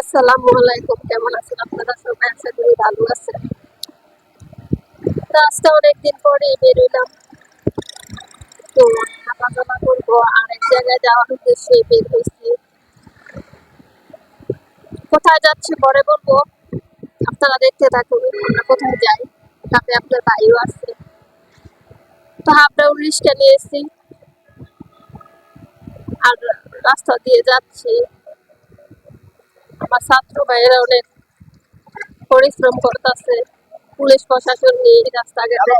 আসসালামু আলাইকুম, কেমন আছেন আপনারা? আশা করি ভালো আছেন। তো আজকে অনেকদিন পরে বেরোলাম তো করব আর এক জায়গায় যাওয়ার উদ্দেশ্যে বের হয়েছি। কোথায় যাচ্ছি পরে বলব? আপনারা দেখতে থাকুন, আমরা কোথায় যাই। সাথে আপনার ভাইও আছে। তো হাফ রিক্সা নিয়েছি। আর রাস্তা দিয়ে যাচ্ছি। আমার ছাত্র ভাইয়েরা অনেক পরিশ্রম করতেছে। পুলিশ প্রশাসন নেই রাস্তাঘাটে।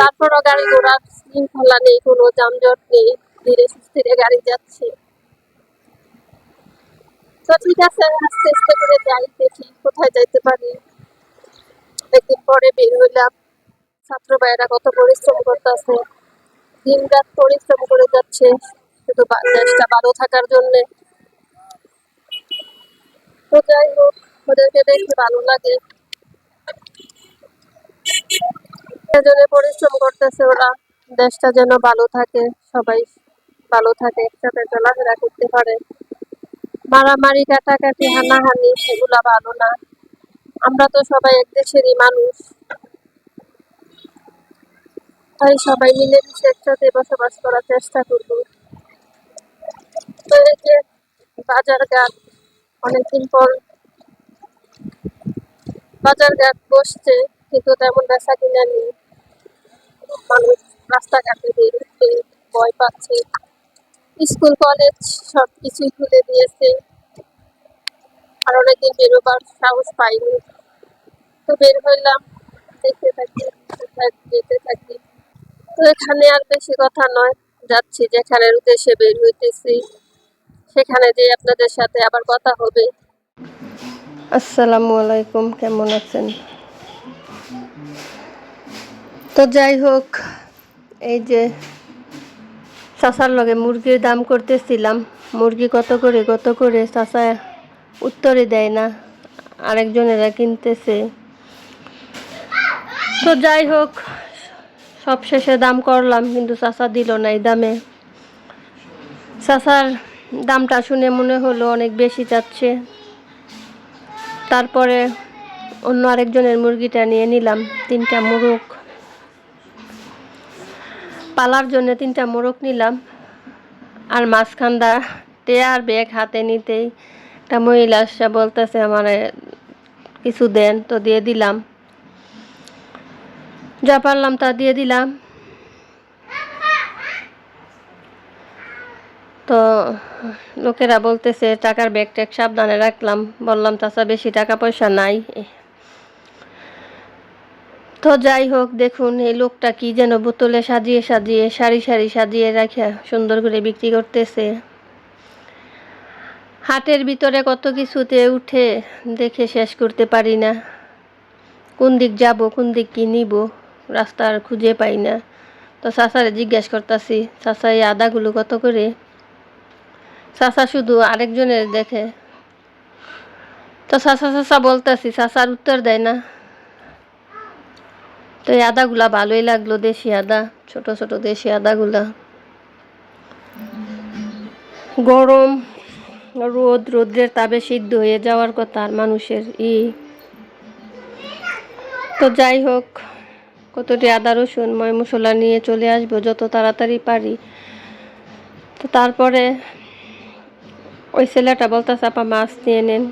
তারপরও গাড়ি ঘোড়ার শৃঙ্খলা নেই, কোনো যানজট নেই। ধীরে সুস্থিরে গাড়ি যাচ্ছে। তো ঠিক আছে, আস্তে আস্তে করে যাই, দেখি কোথায় যাইতে পারি। একদিন পরে বের হইলাম। ছাত্র ভাইয়েরা কত পরিশ্রম করতেছে। দিন রাত পরিশ্রম করে যাচ্ছে। শুধু দেশটা ভালো থাকার জন্যে। তো যাই হোক, ওদেরকে দেখে ভালো লাগে। সেজন্য পরিশ্রম করতেছে ওরা। দেশটা যেন ভালো থাকে, সবাই ভালো থাকে, একসাথে চলাফেরা করতে পারে। মারামারি, কাটাকাটি, হানাহানি, সেগুলা ভালো না। আমরা তো সবাই এক দেশেরই মানুষ। তাই সবাই মিলেমিশে একসাথে বসবাস করার চেষ্টা করব। তো এই যে বাজার ঘাট অনেকদিন পর বাজার ঘাট বসছে, কিন্তু তেমন বেচা কিনা নেই। মানুষ রাস্তাঘাটে বের হতে ভয় পাচ্ছে। স্কুল, কলেজ সব কিছুই খুলে দিয়েছে। আর অনেকদিন বেরোবার সাহস পাইনি। তো বের হইলাম, দেখতে থাকি, যেতে থাকি। তো এখানে আর বেশি কথা নয়, যাচ্ছি যেখানের উদ্দেশ্যে বের হইতেছি। সেখানে যে আপনাদের সাথে আবার কথা হবে। আসসালামু আলাইকুম, কেমন আছেন? তো যাই হোক, এই যে চাষার লগে মুরগির দাম করতেছিলাম, মুরগি কত করে কত করে? চাষা উত্তরে দেয় না, আরেকজনেরা কিনতেছে। তো যাই হোক সব শেষে দাম করলাম, কিন্তু চাষা দিল না এই দামে। চাষার দামটা শুনে মনে হলো অনেক বেশি চাচ্ছে। তারপরে অন্য আরেকজনের মুরগিটা নিয়ে নিলাম, তিনটা মোরগ। পালার জন্য তিনটা মোরগ নিলাম আর মাঝখানটা টেয়ার ব্যাগ হাতে নিতেই একটা মহিলা আসছে, বলতেছে, আমার কিছু দেন। তো দিয়ে দিলাম। যা পারলাম তা দিয়ে দিলাম। তো লোকেরা বলতেছে, টাকার ব্যাগ ট্যাগ সাবধানে রাখলাম। বললাম, চাচা, বেশি টাকা পয়সা নাই। তো যাই হোক, দেখুন এই লোকটা কি যেন বোতলে সাজিয়ে সাজিয়ে, সারি সারি সাজিয়ে রাখা সুন্দর করে বিক্রি করতেছে। হাটের ভিতরে কত কিছুতে উঠে দেখে শেষ করতে পারি না। কোন দিক যাব, কোন দিক কি নিব, রাস্তা আর খুঁজে পাই না। তো চাচারে জিজ্ঞাসা করতেছি, চাচা, এই আদাগুলো কত করে? চাচা শুধু আরেকজনের দেখে। তো চাচা চাচা বলতেছি, চাচার উত্তর দেয় না। তো এই আদাগুলা ভালোই লাগল, দেশি আদা, ছোট ছোট দেশি আদাগুলা। গরম, রোদ, রোদ্রের তাবে সিদ্ধ হয়ে যাওয়ার কথা আর মানুষের ই। তো যাই হোক, কতটি আদা, রসুন, ময় মশলা নিয়ে চলে আসব, যত তাড়াতাড়ি পারি। তো তারপরে ওই ছেলেটা বলতে চাপা মাছ নিয়ে নেন।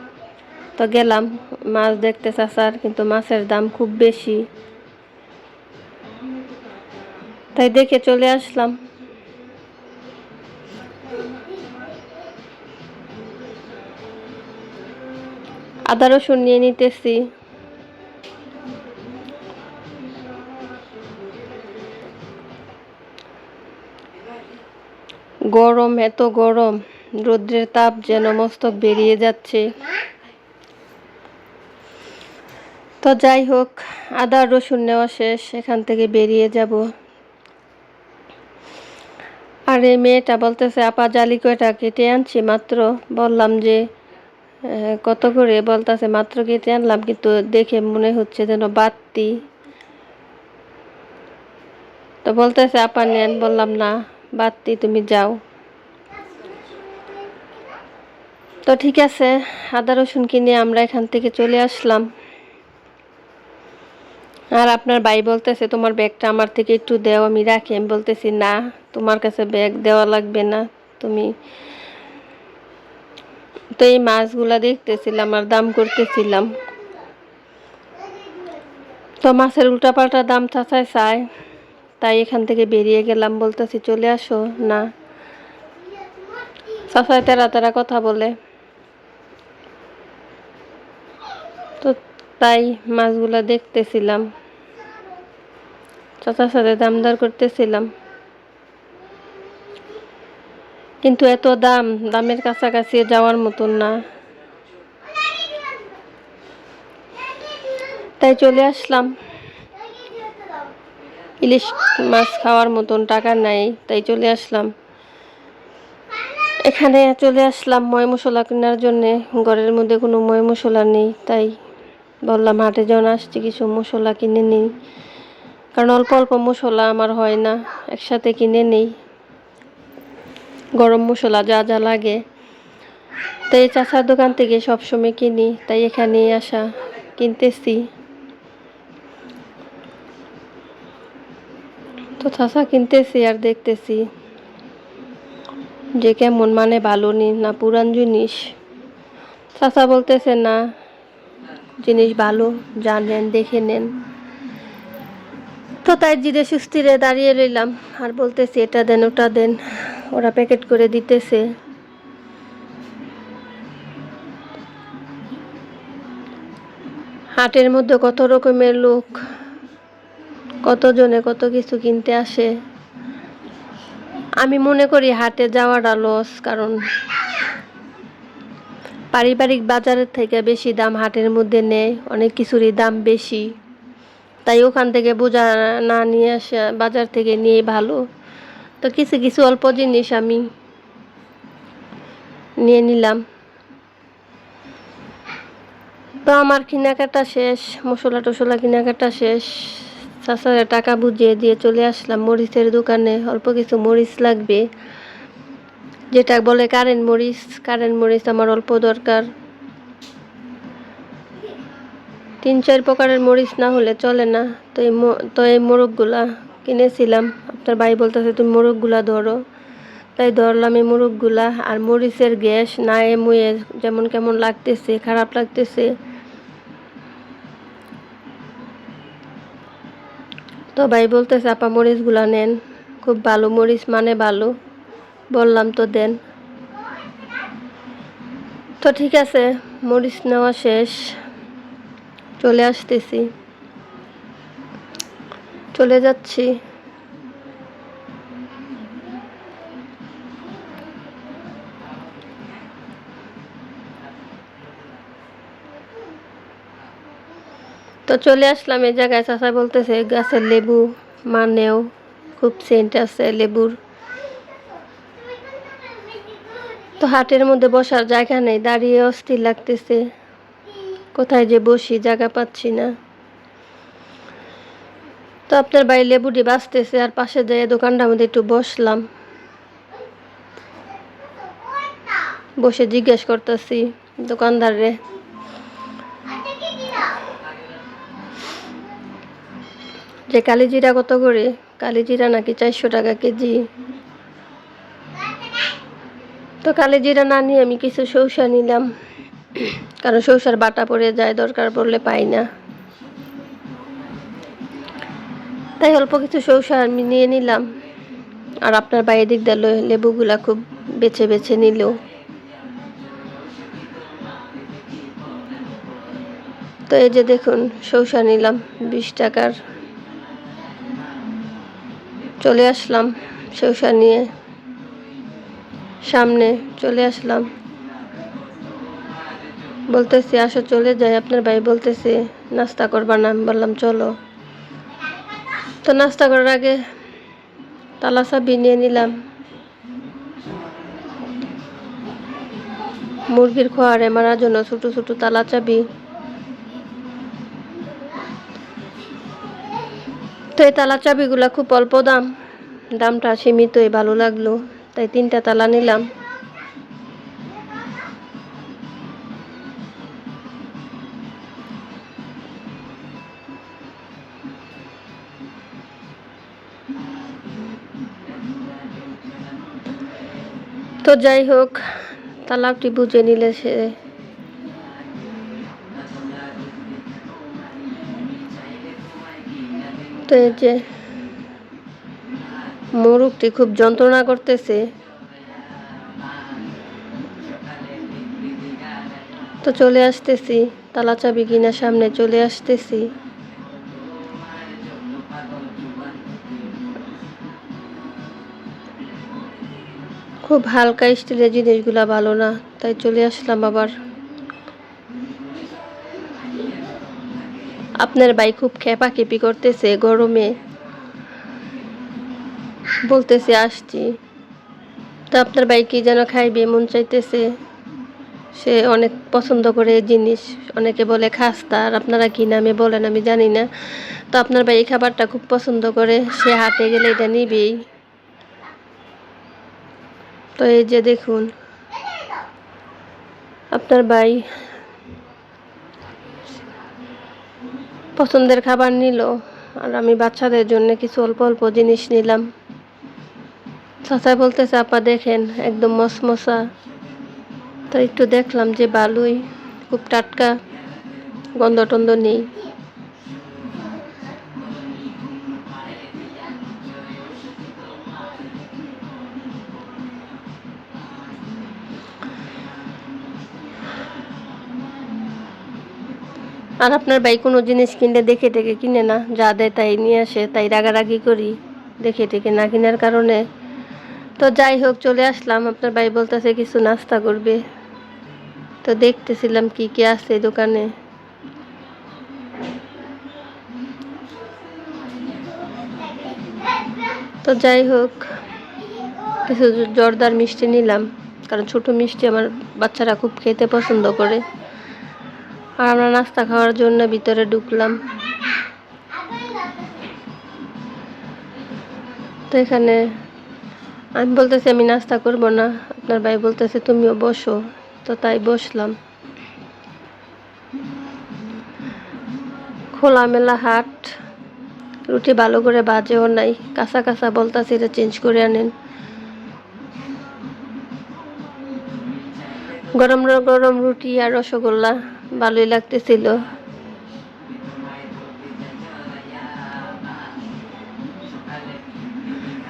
তো গেলাম, মাছ দেখতে চাচার কিন্তু মাছের দাম খুব বেশি। তাই দেখে চলে আসলাম। আদা রসুন নিয়ে নিতেছি। গরম, এত গরম। রৌদ্রের তাপ যেন মস্তক বেরিয়ে যাচ্ছে। তো যাই হোক আদা রসুন নেওয়া শেষ, এখান থেকে বেরিয়ে যাব। আর এই মেয়েটা বলতেছে, আপা, জালি কয়টা কেটে আনছি? মাত্র বললাম যে কত করে? বলতেছে, মাত্র কেটে আনলাম, কিন্তু দেখে মনে হচ্ছে যেন বাড়তি। তো বলতেছে, আপা, নেন। বললাম, না, বাড়তি, তুমি যাও। তো ঠিক আছে, আদা রসুন কিনে আমরা এখান থেকে চলে আসলাম। আর আপনার ভাই বলতেছে, তোমার ব্যাগটা আমার থেকে একটু দেও, আমি রাখি। আমি বলতেছি, না, তোমার কাছে ব্যাগ দেওয়া লাগবে না, তুমি তো এই মাছগুলা দেখতেছিলাম আর দাম করতেছিলাম। তো মাছের উল্টাপাল্টা দাম চাচায় চায়, তাই এখান থেকে বেরিয়ে গেলাম, বলতেছি, চলে আসো, না। চাচায় তারা তেরা কথা বলে তো তাই মাছগুলা দেখতেছিলাম। চাচার সাথে দামদার করতেছিলাম। কিন্তু এত দাম, দামের কাছাকাছি যাওয়ার মতন না। তাই চলে আসলাম। ইলিশ মাছ খাওয়ার মতন টাকা নাই, তাই চলে আসলাম। এখানে চলে আসলাম ময় মশলা কেনার জন্যে। ঘরের মধ্যে কোনো ময় মশলা নেই, তাই বললাম হাটে যখন আসছি, কিছু মশলা কিনে নিই। কারণ অল্প অল্প মশলা আমার হয় না, একসাথে কিনে নেই। গরম মশলা যা যা লাগে। তাই চাচার দোকান থেকে সবসময় কিনি, তাই এখানে আসা, কিনতেছি। তো চাচা কিনতেছি আর দেখতেছি যে কেমন মানে ভালো নি, না পুরান জিনিস। চাচা বলতেছে, না জিনিস ভালো, জানেন, দেখে নেন। তো তাই জিরে সুস্থিরে দাঁড়িয়ে রইলাম। আর বলতেছি, এটা দেন, ওটা দেন। ওরা প্যাকেট করে দিতেছে। হাটের মধ্যে কত রকমের লোক, কতজনে কত কিছু কিনতে আসে। আমি মনে করি হাটে যাওয়াটা লস কারণ পারিবারিক বাজারের থেকে বেশি দাম হাটের মধ্যে নেয় অনেক কিছুরই দাম বেশি। তাই ওখান থেকে বোঝা না নিয়ে আসা বাজার থেকে নিয়ে ভালো। তো কিছু কিছু অল্প জিনিস আমি নিয়ে নিলাম। তো আমার কেনাকাটা শেষ, মশলা টশলা কেনাকাটা শেষ। চাচারে টাকা বুঝিয়ে দিয়ে চলে আসলাম মরিচের দোকানে, অল্প কিছু মরিচ লাগবে। যেটা বলে কারেন্ট মরিচ কারেন্ট মরিচ আমার অল্প দরকার। তিন, চার প্রকারের মরিচ না হলে চলে না। তো এই তো এই মোরগগুলা কিনেছিলাম। আপনার ভাই বলতেছে, তুমি মোরগগুলা ধরো। তাই ধরলাম এই মোরগগুলা। আর মরিচের গ্যাস না এ মুয়ে যেমন কেমন লাগতেছে, খারাপ লাগতেছে। তো ভাই বলতেছে, আপা, মরিচগুলা নেন। খুব ভালো, মরিচ মানে ভালো। বললাম তো, দেন। তো ঠিক আছে, মরিচ নেওয়া শেষ। চলে আসতেছি। চলে যাচ্ছি। তো চলে আসলাম এই জায়গায়। চাচা বলতেছে গাছের লেবু মানেও খুব সেন্ট আছে লেবুর। তো হাটের মধ্যে বসার জায়গা নেই, দাঁড়িয়ে অস্থির লাগতেছে। কোথায় যে বসি, জায়গা পাচ্ছি না। তো আপনার বাড়ি লেবুটি বাঁচতেছে, আর পাশে যেয়ে দোকানটার মধ্যে একটু বসলাম। বসে জিজ্ঞেস করতেছি দোকানদারে যে কালিজিরা কত করে? কালিজিরা নাকি চারশো টাকা কেজি। তো কালিজিরা না নিয়ে আমি কিছু সৌসা নিলাম। কারণ সৌসার বাটা পড়ে যায়, দরকার পড়লে পাই না। তাই অল্প কিছু সৌসা আমি নিয়ে নিলাম। আর আপনার বাইরের দিক দিয়ে লেবুগুলা খুব বেছে বেছে নিল। তো এই যে দেখুন সৌসা নিলাম, বিশ টাকার। চলে আসলাম সৌসা নিয়ে। সামনে চলে আসলাম। বলতেছি, আসো, চলে যাই, আপনার ভাই বলতেছি, নাস্তা করবা না। বললাম, চলো। তো নাস্তা করার আগে তালা চাবি নিয়ে নিলাম। মুরগির খোয়ারে মারার জন্য ছোট ছোট তালা চাবি। তো এই তালা চাবিগুলো খুব অল্প দাম। দামটা সীমিতই, ভালো লাগল। তাই তিনটা তালা নিলাম। তো যাই হোক তালাকটি বুঝে নিলে সে তো এই যে মোরগটি খুব যন্ত্রণা করতেছে। তো চলে আসতেছি, তালা চাবি কিনা সামনে চলে আসতেছি। খুব হালকা স্টিলের জিনিসগুলা ভালো না, তাই চলে আসলাম আবার। আপনার ভাই খুব খেপাখেপি করতেছে গরমে। বলতেছে, আসছি। তো আপনার ভাই কি যেন খাইবে, মন চাইতেছে। সে অনেক পছন্দ করে জিনিস, অনেকে বলে খাস্তা, আর আপনারা কি নামে বলেন আমি জানি না। তো আপনার ভাই এই খাবারটা খুব পছন্দ করে, সে হাটে গেলে এটা নিবেই। তো এই যে দেখুন, আপনার ভাই পছন্দের খাবার নিল, আর আমি বাচ্চাদের জন্য কিছু অল্প অল্প জিনিস নিলাম। চাচা বলতেছে, আপা দেখেন, একদম মশমশা তো একটু দেখলাম যে বালুই, খুব টাটকা গন্ধ টন্ধ নেই। আর আপনার ভাই কোনো জিনিস কিনলে দেখে টেকে কিনে না? যা দেয় তাই নিয়ে আসে, তাই রাগারাগি করি, দেখে টেকে না কেনার কারণে। তো যাই হোক, চলে আসলাম। আপনার ভাই বলতেছে কিছু নাস্তা করবে। তো দেখতেছিলাম কি কি আছে দোকানে। তো যাই হোক, কিছু জর্দার মিষ্টি নিলাম। কারণ ছোট মিষ্টি আমার বাচ্চারা খুব খেতে পছন্দ করে। আর আমরা নাস্তা খাওয়ার জন্য ভিতরে ঢুকলাম। তো এখানে আমি বলতেছি, আমি নাস্তা করব না। আপনার ভাই বলতেছে, তুমিও বসো। তো তাই বসলাম। খোলামেলা হাট, রুটি ভালো করে বাজেও নাই। কাঁচা কাঁচা বলতাছে, এটা চেঞ্জ করে আনেন। গরম গরম রুটি আর রসগোল্লা ভালোই লাগতেছিল।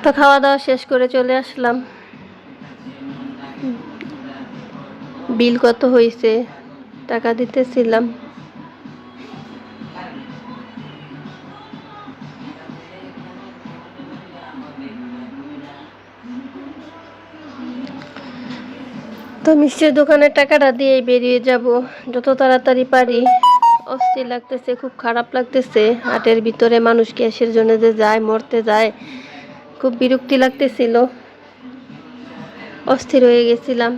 তো খাওয়া দাওয়া শেষ করে চলে আসলাম। বিল কত হয়েছে টাকা দিতেছিলাম। তো মিষ্টির দোকানের টাকাটা দিয়ে বেরিয়ে যাব। যত তাড়াতাড়ি পারি, অস্থির লাগতেছে, খুব খারাপ লাগতেছে। হাটের ভিতরে মানুষ গ্যাসের জন্য যে যায়, মরতে যায় খুব বিরক্তি লাগতেছিল। অস্থির হয়ে গেছিলাম।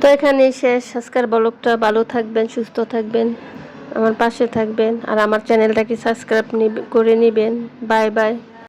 তো এখানে শেষ। আজকের ব্লগটা ভালো থাকবেন, সুস্থ থাকবেন, আমার পাশে থাকবেন, আর আমার চ্যানেলটাকে সাবস্ক্রাইব করে নেবেন। Bye bye.